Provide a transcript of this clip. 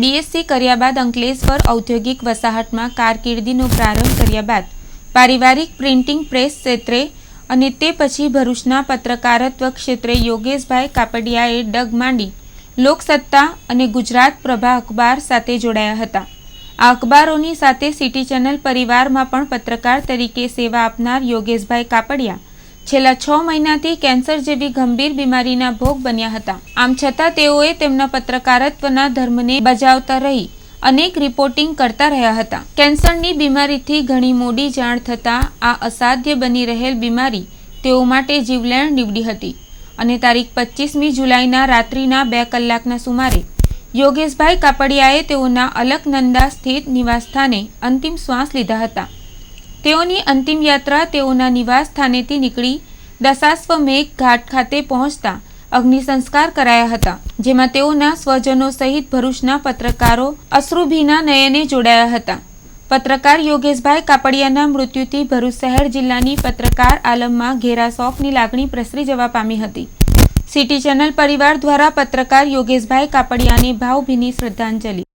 BSc કર્યા બાદ અંકલેશ્વર ઔદ્યોગિક વસાહતમાં કારકિર્દીનો પ્રારંભ કર્યા બાદ પારિવારિક પ્રિન્ટિંગ પ્રેસ ક્ષેત્રે અને તે પછી ભરૂચના પત્રકારત્વ ક્ષેત્રે યોગેશભાઈ કાપડિયાએ ડગ માંડી લોકસત્તા અને ગુજરાત પ્રભા અખબાર સાથે જોડાયા હતા. આ અખબારોની સાથે સિટી ચેનલ પરિવારમાં પણ પત્રકાર તરીકે સેવા આપનાર યોગેશભાઈ કાપડિયા છેલ્લા છ મહિનાથી કેન્સર જેવી ગંભીર બીમારીના ભોગ બન્યા હતા. આમ છતાં તેઓએ તેમના પત્રકારત્વના ધર્મને બજાવતા રહી અનેક રિપોર્ટિંગ કરતા રહ્યા હતા. કેન્સરની બીમારીથી ઘણી મોડી જાણ થતાં આ અસાધ્ય બની રહેલ બીમારી તેઓ માટે જીવલેણ નીવડી હતી અને તારીખ પચીસમી જુલાઈના રાત્રિના બે કલાકના સુમારે યોગેશભાઈ કાપડિયાએ તેઓના અલકનંદા સ્થિત નિવાસસ્થાને અંતિમ શ્વાસ લીધા હતા. તેઓની અંતિમ યાત્રા તેઓના નિવાસ સ્થાનેથી નીકળી દશાશ્વમેઘ ઘાટ ખાતે પહોંચતા અગ્નિ સંસ્કાર કરાયા હતા, જેમાં તેઓના સ્વજનો સહિત ભરૂચના પત્રકારો અશ્રુભીના નયને જોડાયા હતા. પત્રકાર યોગેશભાઈ કાપડિયાના મૃત્યુથી ભરૂચ શહેર જિલ્લાની પત્રકાર આલમમાં ઘેરા શોકની લાગણી પ્રસરી જવા પામી હતી. સિટી ચેનલ પરિવાર દ્વારા પત્રકાર યોગેશભાઈ કાપડિયાને ભાવભીની શ્રદ્ધાંજલિ.